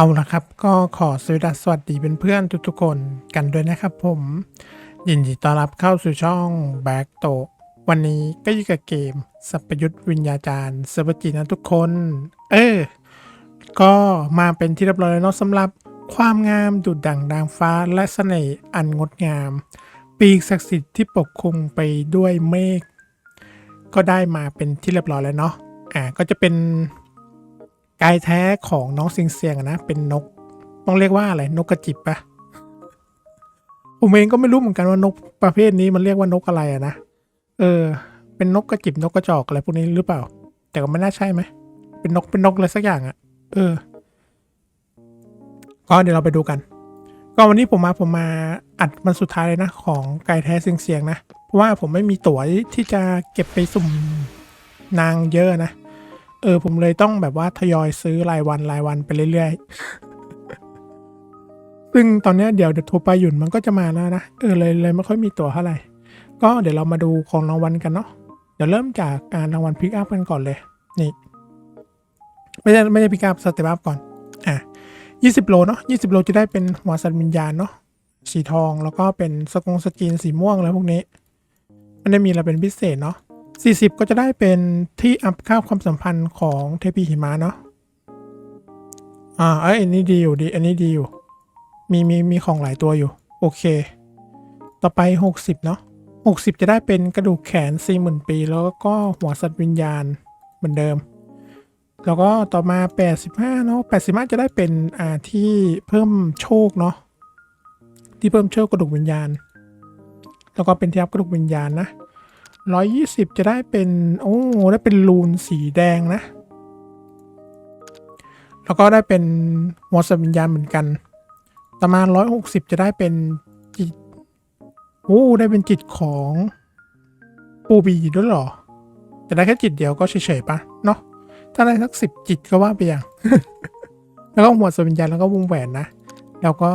เอาละครับ ก็ขอสวัสดีสวัสดีเป็นเพื่อนทุกๆคนกันด้วยนะครับผม ยินดีต้อนรับเข้าสู่ช่องแบ็กโตวันนี้ก็อยู่กับเกม สัพยุทธวิญญาจารย์เซอร์ฟจีนะทุกคน เออ ก็มาเป็นที่เรียบร้อยแล้วเนาะสำหรับความงามดุดดั่งดางฟ้าและเสน่ห์อันงดงาม ปีกศักดิ์สิทธิ์ที่ปกคลุมไปด้วยเมฆก็ได้มาเป็นที่เรียบร้อยแล้วเนาะอ่าก็จะเป็น กายแท้ของน้องเสียงเสียงนะ เป็นนก ต้องเรียกว่าอะไร นกกระจิบปะผมเองก็ไม่รู้เหมือนกันว่านกประเภทนี้มันเรียกว่านกอะไรอะนะ เออ เป็นนกกระจิบนกกระจอกอะไรพวกนี้หรือเปล่า แต่ก็ไม่น่าใช่ไหม เป็นนกเป็นนกอะไรสักอย่างอะเออ ก็เดี๋ยวเราไปดูกัน ก็วันนี้ผมมาผมมาอัดมันสุดท้ายเลยนะของไก่แท้เสียงเสียงนะ เพราะว่าผมไม่มีตั๋วที่จะเก็บไปสุ่มนางเยอะนะ เออผมเลยต้องแบบว่าทยอยซื้อรายวันรายวันไปเรื่อยๆ ซึ่งตอนนี้เดี๋ยวเดี๋ยวโทรไปหยุ่นมันก็จะมาแล้วนะ เออเลยเลยไม่ค่อยมีตั๋วเท่าไหร่ ก็เดี๋ยวเรามาดูของรางวัลกันเนาะ เดี๋ยวเริ่มจากการรางวัลพิกอัพกันก่อนเลย นี่ ไม่ใช่ไม่ใช่พิกอัพสเตปอัพก่อน อะยี่สิบโลเนาะยี่สิบโลจะได้เป็นหัวสัตว์วิญญาณเนาะ สีทองแล้วก็เป็นสกงสกีนสีม่วงอะไรพวกนี้ มันได้มีอะไรเป็นพิเศษเนาะ 40 ก็จะได้เป็นที่อัพค่าความสัมพันธ์ของเทพีหิมะเนาะ อ่า เอ้ยอันนี้ดีอยู่ดี อันนี้ดีอยู่ มีมีมีของหลายตัวอยู่ โอเค ต่อไป 60 เนาะ60 จะได้เป็นกระดูกแขน 40,000 ปี แล้วก็หัวสัตว์วิญญาณเหมือนเดิม แล้วก็ต่อมา 85 เนาะ85 จะได้เป็นอ่าที่เพิ่มโชคเนาะ ที่เพิ่มโชคกระดูกวิญญาณ แล้วก็เป็นที่อัพกระดูกวิญญาณนะ ร้อยยี่สิบจะได้เป็น โอ้ได้เป็นรูนสีแดงนะ แล้วก็ได้เป็นหัวสัตว์วิญญาณเหมือนกันต่อมาร้อยหกสิบจะได้เป็นจิตโอ้ได้เป็นจิตของปูบีด้วยหรอจะได้แค่จิตเดียวก็เฉยๆปะเนาะถ้าได้สักสิบจิตก็ว่าไปอย่าง แล้วก็หัวสวิญญาณแล้วก็วงแหวนนะ แล้วก็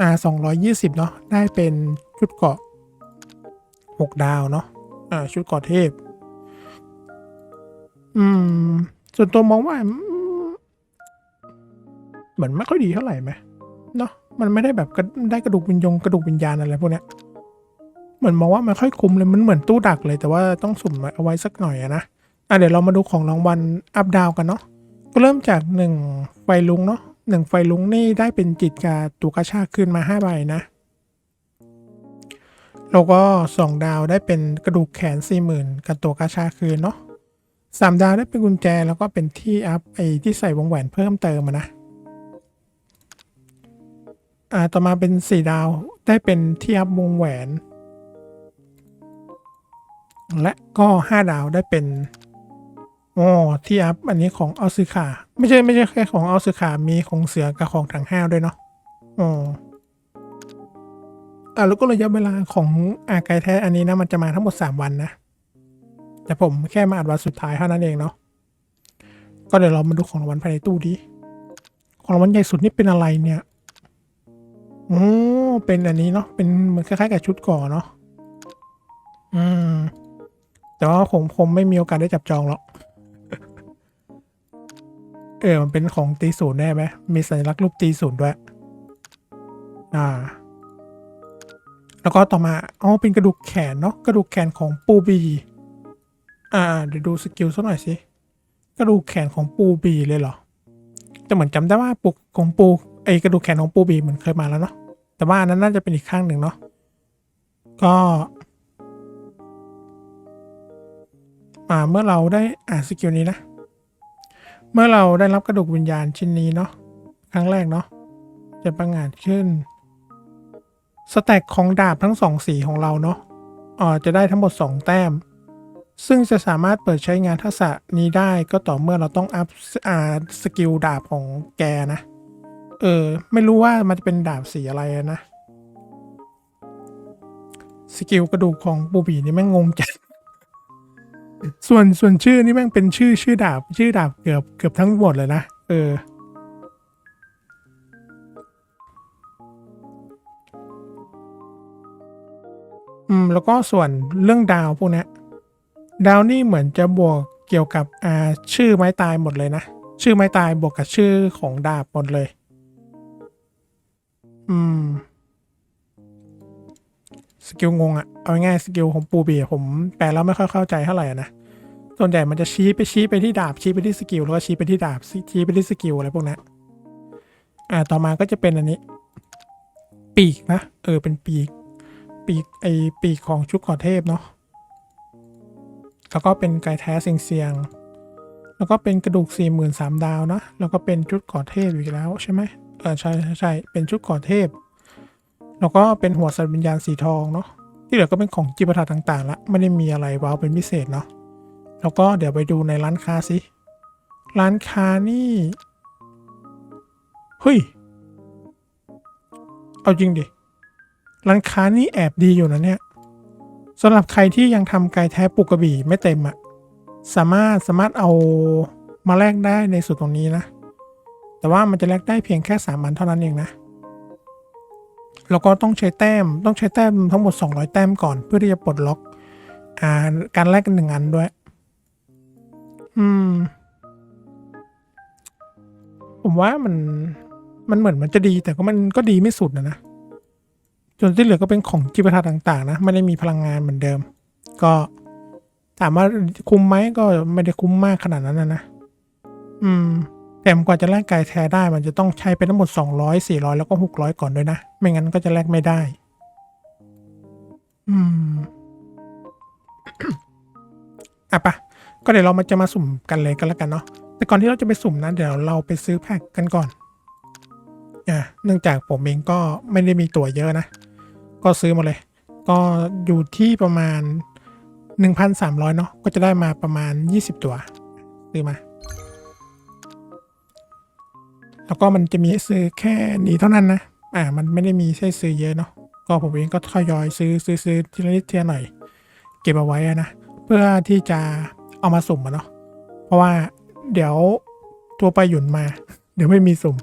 อ่าสองร้อยยี่สิบเนาะได้เป็นชุดเกาะ หกดาวเนาะอ่าชุดเกอเทพ อืม ส่วนตัวมองว่าเหมือนไม่ค่อยดีเท่าไหร่ไหมเนาะมันไม่ได้แบบได้กระดูกวิญญงกระดูกวิญญาณอะไรพวกเนี้ยเหมือนมองว่าไม่ค่อยคุ้มเลยมันเหมือนตู้ดักเลย แต่ว่าต้องสุ่มเอาไว้สักหน่อยนะอะเดี๋ยวเรามาดูของรางวัลอัพดาวกันเนาะก็เริ่มจากหนึ่งไฟลุงเนาะหนึ่งไฟลุงนี่ได้เป็นจิตกาตัวกระชากขึ้นมาห้าใบนะ แล้วก็สองดาวได้เป็นกระดูกแขนสี่หมื่นกับตัวกาชาคืนเนาะสามดาวได้เป็นกุญแจแล้วก็เป็นที่อัพไอที่ใส่วงแหวนเพิ่มเติมนะอ่าต่อมาเป็นสี่ดาวได้เป็นที่อัพวงแหวน และก็ห้าดาวได้เป็นอ๋อที่อัพอันนี้ของเอาซึขาไม่ใช่ไม่ใช่แค่ของเอาซึขามีของเสือกับของถังห้าวด้วยเนาะอ๋อ อ่าแล้วก็ระยะเวลาของอาไกแท้อันนี้นะมันจะมาทั้งหมด 3 วันนะ แต่ผมแค่มาอัดวันสุดท้ายเท่านั้นเองเนาะก็เดี๋ยวเรามาดูของรางวัลภายในตู้ดิของรางวัลใหญ่สุดนี่เป็นอะไรเนี่ยโอ้เป็นอันนี้เนาะเป็นเหมือนคล้ายๆกับชุดก่อเนาะอืมแต่ว่าผมผมไม่มีโอกาสได้จับจองหรอกเออมันเป็นของตีศูนย์แน่ไหมมีสัญลักษณ์รูปตีศูนย์ด้วย อ่า แล้วก็ต่อมาเอ๋อเป็นกระดูกแขนเนาะกระดูกแขนของปูบีอ่าเดี๋ยวดูสกิลสักหน่อยสิกระดูกแขนของปูบีเลยเหรอแต่เหมือนจำได้ว่าปุกของปูไอกระดูกแขนของปูบีเหมือนเคยมาแล้วเนาะแต่ว่านั้นน่าจะเป็นอีกข้างหนึ่งเนาะก็อ่าเมื่อเราได้อ่านสกิลนี้นะ เมื่อเราได้รับกระดูกวิญญาณชิ้นนี้เนาะครั้งแรกเนาะจะประงานขึ้น สแต็กของดาบทั้งสองสีของเราเนาะอ่อจะได้ทั้งหมด 2 แต้ม ซึ่งจะสามารถเปิดใช้งานทักษะนี้ได้ก็ต่อเมื่อเราต้องอัพอ่าสกิลดาบของแกนะ เออ ไม่รู้ว่ามันจะเป็นดาบสีอะไรนะ สกิลกระดูกของบูบีนี่แม่งงงจัดส่วนส่วนชื่อนี่แม่งเป็นชื่อชื่อดาบ ชื่อดาบเกือบเกือบทั้งหมดเลยนะ เออ อืมแล้วก็ส่วนเรื่องดาวพวกนี้ดาวนี่เหมือนจะบวกเกี่ยวกับอ่าชื่อไม้ตายหมดเลยนะ ชื่อไม้ตายบวกกับชื่อของดาบหมดเลย อืม สกิลงงอะเอาง่ายสกิลของปูบีผมแปลแล้วไม่ค่อยเข้าใจเท่าไหร่นะส่วนใหญ่มันจะชี้ไปชี้ไปที่ดาบชี้ไปที่สกิลแล้วก็ชี้ไปที่ดาบชี้ไปที่สกิลอะไรพวกนั้นอ่าต่อมาก็จะเป็นอันนี้ ปีกนะเออเป็นปีก ปีกไอปีกของชุดขอเทพเนาะแล้วก็เป็นไก่แท้เสียงเสียงๆแล้วก็เป็นกระดูกสี่หมื่นสามดาวนะ แล้วก็เป็นชุดขอเทพอีกแล้วใช่ไหมเออใช่ใช่ใช่เป็นชุดขอเทพ แล้วก็เป็นหัวสัตว์วิญญาณสีทองเนาะที่เหลือก็เป็นของจิปาถะต่างๆละไม่ได้มีอะไรว้าวเป็นพิเศษเนาะแล้วก็เดี๋ยวไปดูในร้านค้าสิร้านค้านี่เฮ้ย เอาจริงดิ ร้านค้านี่แอบดีอยู่นะเนี่ยสำหรับใครที่ยังทำไก่แท้ปูกกระบี่ไม่เต็มอะสามารถสามารถเอามาแลกได้ในส่วนตรงนี้นะ แต่ว่ามันจะแลกได้เพียงแค่สามอันเท่านั้นเองนะแล้วก็ต้องใช้แต้มต้องใช้แต้มทั้งหมด 200 แต้มก่อนเพื่อที่จะปลดล็อกอาการแลกกันหนึ่งอันด้วย อืม ผมว่ามันมันเหมือนมันจะดีแต่ก็มันก็ดีไม่สุดนะนะ จนที่เหลือก็เป็นของจิปาถะต่าง ๆ นะ ไม่ได้มีพลังงานเหมือนเดิม ก็ถามว่าคุ้มไหมก็ไม่ได้คุ้มมากขนาดนั้นนะนะ อืมแต่กว่าจะแลกไก่แท้ได้มันจะต้องใช้ไปทั้งหมด 200 400 แล้วก็ 600 ก่อนด้วยนะ ไม่งั้นก็จะแลกไม่ได้ อืมอะปะก็เดี๋ยวเรามาจะมาสุ่มกันเลยกันแล้วกันเนาะแต่ก่อนที่เราจะไปสุ่มนะเดี๋ยวเราไปซื้อแพ็กกันก่อน อ่าเนื่องจากผมเองก็ไม่ได้มีตั๋วเยอะนะ ก็ซื้อมาเลย ก็อยู่ที่ประมาณ 1,300 เนาะก็จะได้มาประมาณ 20 ตั๋วซื้อมา แล้วก็มันจะมีซื้อแค่นี้เท่านั้นนะ อ่า มันไม่ได้มีให้ซื้อเยอะเนาะก็ผมเองก็ทยอยซื้อซื้อซื้อทีละนิดทีละหน่อย เก็บเอาไว้นะเพื่อที่จะเอามาสุ่มอะเนาะเพราะว่าเดี๋ยวตัวไปหยุ่นมา เดี๋ยวไม่มีสุ่ม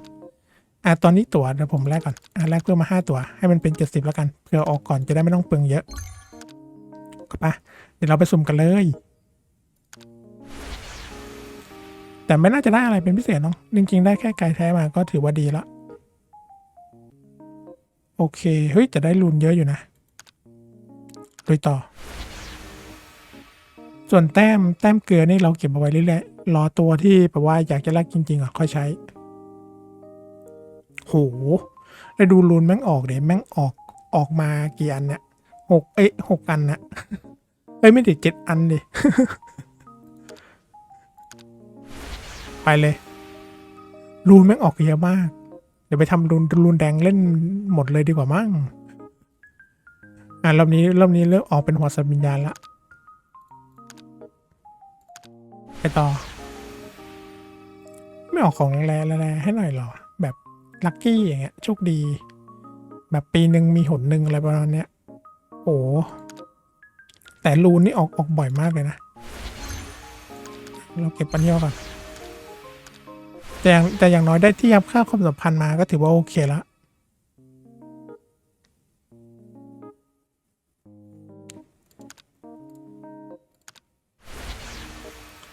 อะตอนนี้ตั๋วเดี๋ยวผมแลกก่อนอะแลกเพิ่มมาห้าตั๋วให้มันเป็นเจ็ดสิบแล้วกันเพื่อออกก่อนจะได้ไม่ต้องเปลืองเยอะก็ปะเดี๋ยวเราไปสุ่มกันเลย แต่ไม่น่าจะได้อะไรเป็นพิเศษเนาะจริงๆได้แค่ไก่แท้มาก็ถือว่าดีละโอเคเฮ้ยจะได้รุนเยอะอยู่นะลุยต่อ ส่วนแต้มแต้มเกลือนี่เราเก็บเอาไว้เรื่อยๆรอตัวที่แบบว่าอยากจะแลกจริงๆอะค่อยใช้ หแล้วดูรูนแม่งออกเดี๋ยแม่งออกออกมากี่อันเนี่ยหกเอ้ยหกอันนะเอ้ยไม่ดิเจ็ดอันดิไปเลยรูนแม่งออกเยอะมาก เดี๋ยวไปทำรูนรูนแดงเล่นหมดเลยดีกว่ามั้งอะรอบนี้รอบนี้เริ่มออกเป็นหัวสัตว์วิญญาณละไปต่อ ไม่ออกของแรงๆแรงๆให้หน่อยหรอ ลัคกี้อย่างเงี้ยโชคดี แบบปีหนึ่งมีหนหนึ่งอะไรประมาณเนี้ยโอ้แต่รูนนี่ออกออกบ่อยมากเลยนะ เราเก็บปันเนี้ยก่อนแต่อย่างแต่อย่างน้อยได้ที่ยับค่าความสัมพันธ์มาก็ถือว่าโอเคแล้ว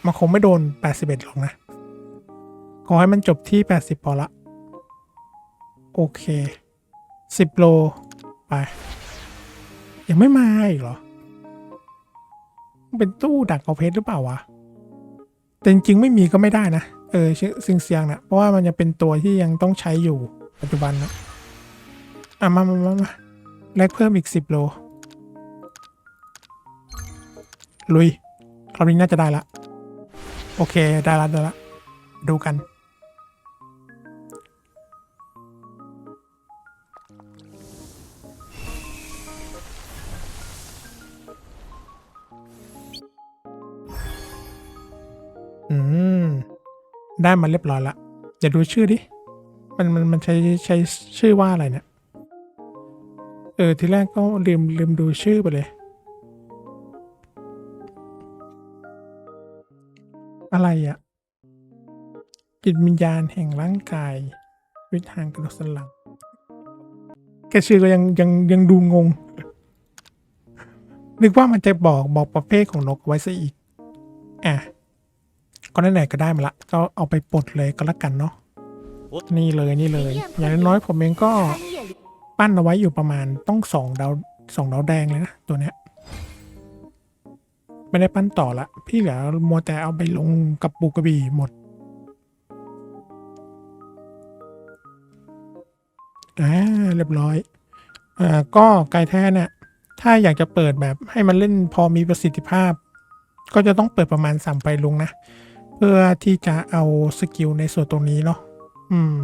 มันคงไม่โดน 81 หรอกนะ ขอให้มันจบที่ 80 พอละ โอเค10โล ไป ยังไม่มาอีกเหรอ เป็นตู้ดักเอาเพชรหรือเปล่าวะ แต่จริงๆ ไม่มีก็ไม่ได้นะ เออซิงเซียงนะเพราะว่ามันจะเป็นตัวที่ยังต้องใช้อยู่ปัจจุบันนะอะ มามามามาแลกเพิ่มอีก10โล ลุย คราวนี้น่าจะได้ละ โอเค ได้ละได้ละ ดูกัน อืม ได้มาเรียบร้อยละเดี๋ยวดูชื่อดิ มันมันมันใช้ใช้ชื่อว่าอะไรเนี่ย เออ ทีแรกก็ลืมลืมดูชื่อไปเลย อะไรอะ่ะจิตวิญญาณแห่งร่างกายวิทางกระดูกสันหลังแค่ชื่อก็ยังยังยังดูงง นึกว่ามันจะบอกบอกประเภทของนกไว้ซะอีก อะ ก็ไหนๆก็ได้มาละ ก็เอาไปปลดเลยก็แล้วกันเนาะนี่เลยนี่เลย อย่างน้อยผมเองก็ปั้นเอาไว้อยู่ประมาณต้องสองดาวสองดาวแดงเลยนะตัวเนี้ยไม่ได้ปั้นต่อละ พี่เหลือมัวแต่เอาไปลงกับปูกระบี่หมดอ่าเรียบร้อยอ่าก็ไกลแท้เนี่ยถ้าอยากจะเปิดแบบให้มันเล่นพอมีประสิทธิภาพ ก็จะต้องเปิดประมาณสามไปลงนะ พื่อที่จะเอาสกิลในส่วนตรงนี้เนาะ อืม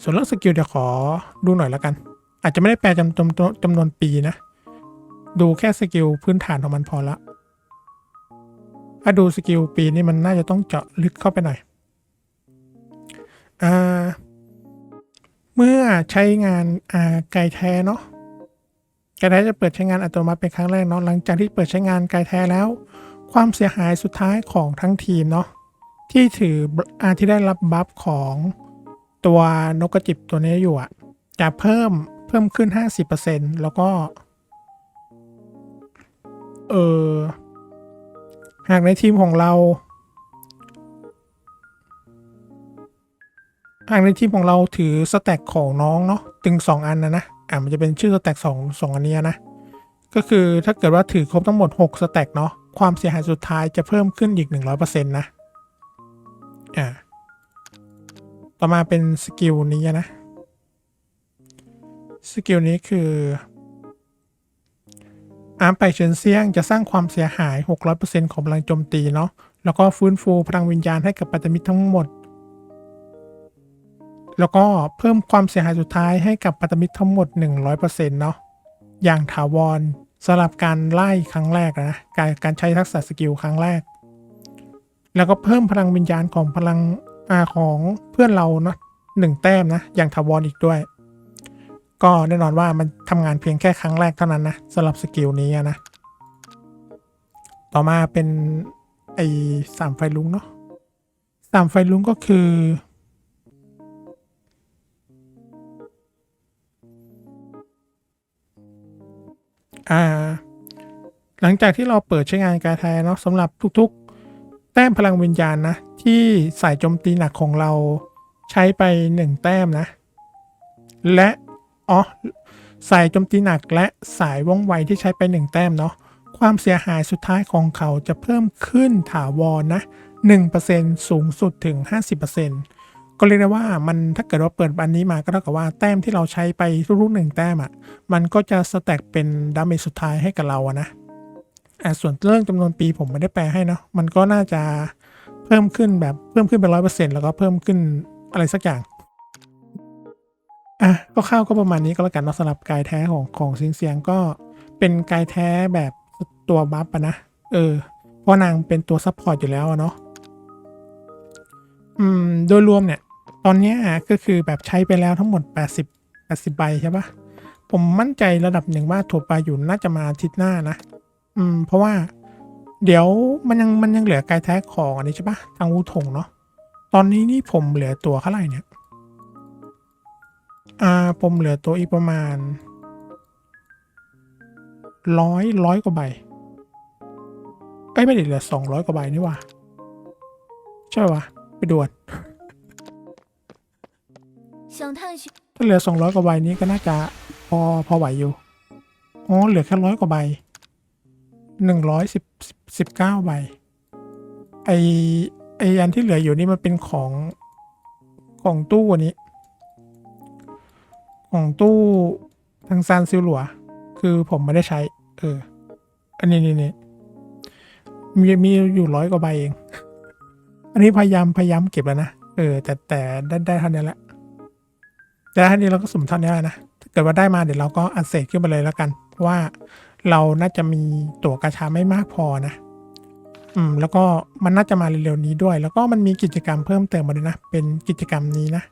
ส่วนเรื่องสกิลเดี๋ยวขอดูหน่อยแล้วกัน อาจจะไม่ได้แปลจำจำจำจำนวนปีนะ ดูแค่สกิลพื้นฐานของมันพอละ ถ้าดูสกิลปีนี่มันน่าจะต้องเจาะลึกเข้าไปหน่อย อ่า เมื่อใช้งานอ่าไกแท้เนาะ ไกแท้จะเปิดใช้งานอัตโนมัติเป็นครั้งแรกเนาะ หลังจากที่เปิดใช้งานไกแท้แล้ว ความเสียหายสุดท้ายของทั้งทีมเนาะที่ถืออาที่ได้รับบัฟของตัวนกกระจิบตัวนี้อยู่อะจะเพิ่มเพิ่มขึ้น 50%แล้วก็เออหากในทีมของเรา หากในทีมของเราถือสแต็กของน้องเนาะถึง 2 อันนะนะอ่ามันจะเป็นชื่อสแต็กสองสองอันเนี้ยนะ ก็คือถ้าเกิดว่าถือครบทั้งหมด 6 สแต็กเนาะ ความเสียหายสุดท้ายจะเพิ่มขึ้นอีก 100%นะอ่าต่อมาเป็นสกิลนี้นะ สกิลนี้คืออาร์มไปเฉินเซียงจะสร้างความเสียหาย 600%ของพลังโจมตีเนาะแล้วก็ฟื้นฟูพลังวิญญาณให้กับปัตมิตรทั้งหมด แล้วก็เพิ่มความเสียหายสุดท้ายให้กับปัตมิตรทั้งหมด 100%เนาะอย่างถาวร สำหรับการไล่ครั้งแรกนะการการใช้ทักษะสกิลครั้งแรก แล้วก็เพิ่มพลังวิญญาณของพลังอาของเพื่อนเราเนาะหนึ่งแต้มนะ อย่างถาวรอีกด้วย ก็แน่นอนว่ามันทำงานเพียงแค่ครั้งแรกเท่านั้นนะสำหรับสกิลนี้นะ ต่อมาเป็นไอ้สามไฟลุงเนาะสามไฟลุงก็คือ หลังจากที่เราเปิดใช้งานการแทนเนาะสำหรับทุกๆ แต้มพลังวิญญาณนะ ที่สายโจมตีหนักของเราใช้ไปหนึ่งแต้มนะ และอ๋อสายโจมตีหนักและสายว่องไวที่ใช้ไปหนึ่งแต้มเนาะความเสียหายสุดท้ายของเขาจะเพิ่มขึ้นถาวรนะ1%สูงสุดถึง 50% ก็เรียกได้ว่ามันถ้าเกิดว่าเปิดอันนี้มาก็เท่ากับว่าแต้มที่เราใช้ไปทุกๆหนึ่งแต้มอะ่ะมันก็จะสแต็กเป็นดาเมจสุดท้ายให้กับเราอะนะอะส่วนเรื่องจำนวนปีผมไม่ได้แปลให้เนาะมันก็น่าจะเพิ่มขึ้นแบบเพิ่มขึ้นเป็นร้อยเปอร์เซ็นต์แล้วก็เพิ่มขึ้นอะไรสักอย่างอะก็ข้าวก็ประมาณนี้ก็แล้วกันเนาะสำหรับกายแท้ของของซิงเซียงก็เป็นกายแท้แบบตัวบัฟอะนะเออเพราะนางเป็นตัวซัพพอร์ตอยู่แล้วอะเนาะ อืม โดยรวมเนี่ย ตอนนี้ก็คือแบบใช้ไปแล้วทั้งหมด 80 80ใบใช่ปะผมมั่นใจระดับหนึ่งว่าถั่วปลาหยุนน่าจะมาอาทิตย์หน้านะ อืม เพราะว่าเดี๋ยวมันยังมันยังเหลือกายแท้ของอันนี้ใช่ปะทางอูถงเนาะ ตอนนี้นี่ผมเหลือตัวเท่าไหร่เนี่ย อ่า ผมเหลือตัวอีกประมาณร้อยร้อยกว่าใบเอ้ยไม่ได้เหลือสองร้อยกว่าใบนี่ว่าใช่ปะ ไปดวดถ้าเหลือสองร้อยกว่าใบนี้ก็น่าจะพอพอไหวอยู่อ๋อเหลือแค่ร้อยกว่าใบหนึ่งร้อยสิบสิบเก้าใบไอไออันที่เหลืออยู่นี่มันเป็นของของตู้อันนี้ ของตู้ทางซานซิลหลัว คือผมไม่ได้ใช้ เออ อันนี้นี่นี่มีมีอยู่ร้อยกว่าใบเอง อันนี้พยายามพยายามเก็บแล้วนะ เออ แต่แต่ได้ได้เท่านี้แหละแต่ท่านี้เราก็สุ่มเท่านี้นะถ้าเกิดว่าได้มาเดี๋ยวเราก็อัดเศษขึ้นไปเลยแล้วกัน เพราะว่าเราน่าจะมีตั๋วกาชาไม่มากพอนะ อืม แล้วก็มันน่าจะมาเร็วๆนี้ด้วย แล้วก็มันมีกิจกรรมเพิ่มเติมมาด้วยนะ เป็นกิจกรรมนี้นะ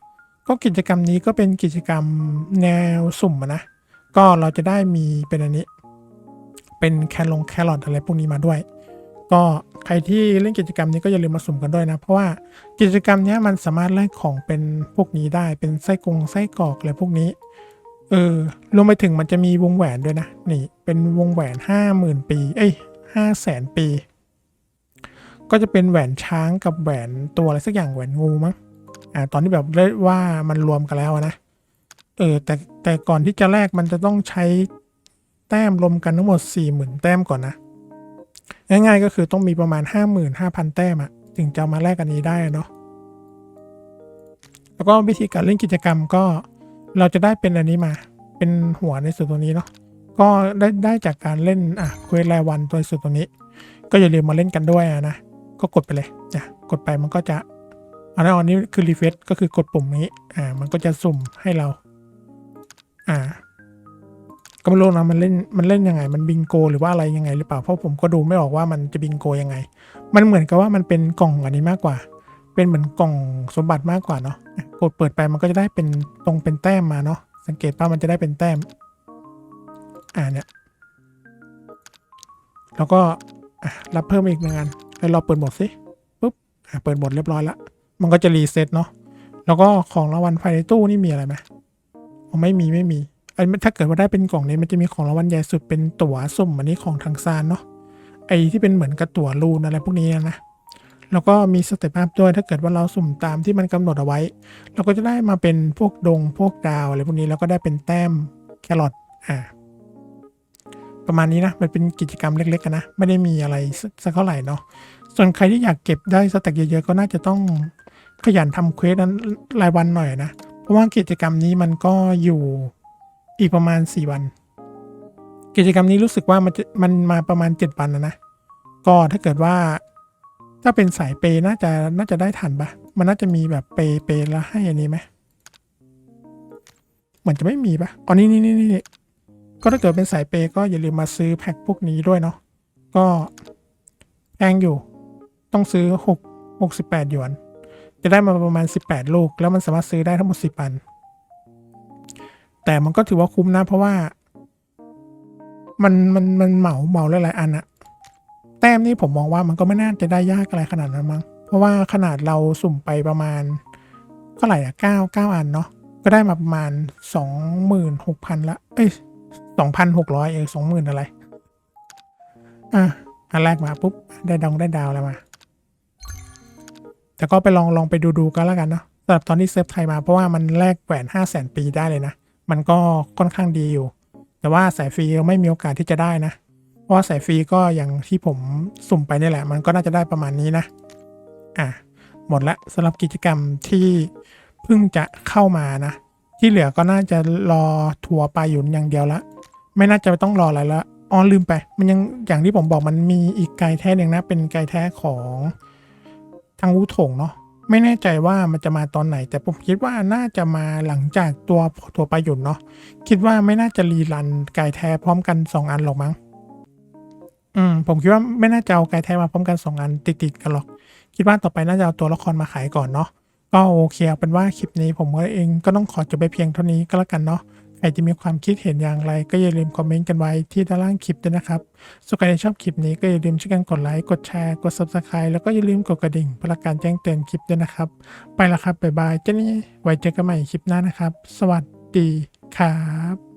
ก็กิจกรรมนี้ก็เป็นกิจกรรมแนวสุ่มนะ ก็เราจะได้มีเป็นอันนี้ เป็นแคลงแครอทอะไรพวกนี้มาด้วย ก็ใครที่เล่นกิจกรรมนี้ก็อย่าลืมมาสุ่มกันด้วยนะ เพราะว่ากิจกรรมนี้มันสามารถแลกของเป็นพวกนี้ได้เป็นไส้กรงไส้กรอกอะไรพวกนี้ เออรวมไปถึงมันจะมีวงแหวนด้วยนะ นี่เป็นวงแหวนห้าหมื่นปี เอ้ยห้าแสนปี ก็จะเป็นแหวนช้างกับแหวนตัวอะไรสักอย่างแหวนงูมั้งอ่าตอนที่แบบเรียกว่ามันรวมกันแล้วนะเออแต่แต่ก่อนที่จะแลกมันจะต้องใช้แต้มรวมกันทั้งหมดสี่หมื่นแต้มก่อนนะ ง่ายๆ ก็คือต้องมีประมาณห้าหมื่นห้าพันแต้มอะถึงจะมาแลกอันนี้ได้เนาะแล้วก็วิธีการเล่นกิจกรรมก็เราจะได้เป็นอันนี้มาเป็นหัวในส่วนตรงนี้เนาะก็ได้ได้จากการเล่นอะเควสรายวันตัวส่วนตรงนี้ ก็อย่าลืมมาเล่นกันด้วยะนะก็กดไปเลยนะกดไปมันก็จะอันนั้นอันนี้คือรีเฟซก็คือกดปุ่มนี้อ่ามันก็จะสุ่มให้เรา อ่า ก็ไม่รู้นะมันเล่นมันเล่นยังไง มันบิงโก หรือว่าอะไรยังไงหรือเปล่าเพราะผมก็ดูไม่ออกว่ามันจะบิงโกยังไง มันเหมือนกับว่ามันเป็นกล่องอันนี้มากกว่า เป็นเหมือนกล่องสมบัติมากกว่าเนาะกดเปิดไปมันก็จะได้เป็นตรงเป็นแต้มมาเนาะสังเกตป่ะมันจะได้เป็นแต้ม อ่าเนี่ยแล้วก็รับเพิ่มอีกหนึ่งอันแล้วเราเปิดบทสิปุ๊บเปิดบทเรียบร้อยละมันก็จะรีเซ็ตเนาะแล้วก็ของรางวัลภายในตู้นี่มีอะไรไหมไม่มีไม่มี อันถ้าเกิดว่าได้เป็นกล่องนี้มันจะมีของรางวัลใหญ่สุดเป็นตั๋วสุ่มอันนี้ของทางซานเนาะไอที่เป็นเหมือนกับตั๋วรูนอะไรพวกนี้นะแล้วก็มีสเตปอัพด้วยถ้าเกิดว่าเราสุ่มตามที่มันกำหนดเอาไว้ เราก็จะได้มาเป็นพวกดงพวกดาวอะไรพวกนี้แล้วก็ได้เป็นแต้มแครอทอ่าประมาณนี้นะมันเป็นกิจกรรมเล็กๆกันนะไม่ได้มีอะไรสักเท่าไหร่เนาะส่วนใครที่อยากเก็บได้สแต็กเยอะๆก็น่าจะต้องขยันทำเควสนั้นรายวันหน่อยนะ เพราะว่ากิจกรรมนี้มันก็อยู่ อีกประมาณ 4 วัน กิจกรรมนี้รู้สึกว่ามันจะมันมาประมาณ 7 วันนะนะ ก็ถ้าเกิดว่า ถ้าเป็นสายเปย์น่าจะน่าจะได้ทันปะมันน่าจะมีแบบเปย์เปย์แล้วให้อันนี้ไหมเหมือนจะไม่มีปะอ๋อนี่นี่นี่นี่ก็ถ้าเกิดเป็นสายเปย์ก็อย่าลืมมาซื้อแพ็คพวกนี้ด้วยเนาะก็แพงอยู่ ต้องซื้อ 6 68หยวน จะได้มาประมาณ 18 ลูก แล้วมันสามารถซื้อได้ทั้งหมด 10 อัน แต่มันก็ถือว่าคุ้มนะ เพราะว่า มันมันมันเหมาเหมาหลายๆอันอะแต้มนี่ผมมองว่ามันก็ไม่น่าจะได้ยากอะไรขนาดนั้นมั้งเพราะว่าขนาดเราสุ่มไปประมาณเท่าไหร่อะเก้าเก้าอันเนาะก็ได้มาประมาณสองหมื่นหกพันละ เอ้ยสองพันหกร้อยเองสองหมื่นอะไร อะอันแรกมาปุ๊บ ได้ดองได้ดาวแล้วมา แต่ก็ไปลองลองไปดูดูกันแล้วกันเนาะสำหรับตอนที่เซิร์ฟไทยมาเพราะว่ามันแลกแหวนห้าแสนปีได้เลยนะ มันก็ค่อนข้างดีอยู่ แต่ว่าสายฟรีไม่มีโอกาสที่จะได้นะ เพราะว่าสายฟรีก็อย่างที่ผมสุ่มไปนี่แหละ มันก็น่าจะได้ประมาณนี้นะ อะ หมดละสำหรับกิจกรรมที่เพิ่งจะเข้ามานะ ที่เหลือก็น่าจะรอทัวร์ปลาหยุนอย่างเดียวละ ไม่น่าจะต้องรออะไรล้วอ๋อลืมไป มันยังอย่างที่ผมบอกมันมีอีกไกด์แท้หนึ่งนะ เป็นไกด์แท้ของทางวูถงเนาะ ไม่แน่ใจว่ามันจะมาตอนไหน แต่ผมคิดว่าน่าจะมาหลังจากตัวตัวประยุนเนาะคิดว่าไม่น่าจะรีรันไกายแท้พร้อมกันสองอันหรอกมั้งอืมผมคิดว่าไม่น่าจะเอาไกายแท้มาพร้อมกันสองอันติดๆกันหรอก คิดว่าต่อไปน่าจะเอาตัวละครมาขายก่อนเนาะก็โอเคเอาเป็นว่าคลิปนี้ผมก็เองก็ต้องขอจบไปเพียงเท่านี้ก็แล้วกันเนาะ ใครจะมีความคิดเห็นอย่างไร ก็อย่าลืมคอมเมนต์กันไว้ที่ด้านล่างคลิปด้วยนะครับสุขใครชอบคลิปนี้ก็อย่าลืมช่วยกันกดไลค์ กดแชร์ กด subscribe แล้วก็อย่าลืมกดกระดิ่งเพื่อการแจ้งเตือนคลิปด้วยนะครับ ไปแล้วครับบ๊ายบายเจ้านี่ไว้เจอกันใหม่คลิปหน้านะครับ สวัสดีครับ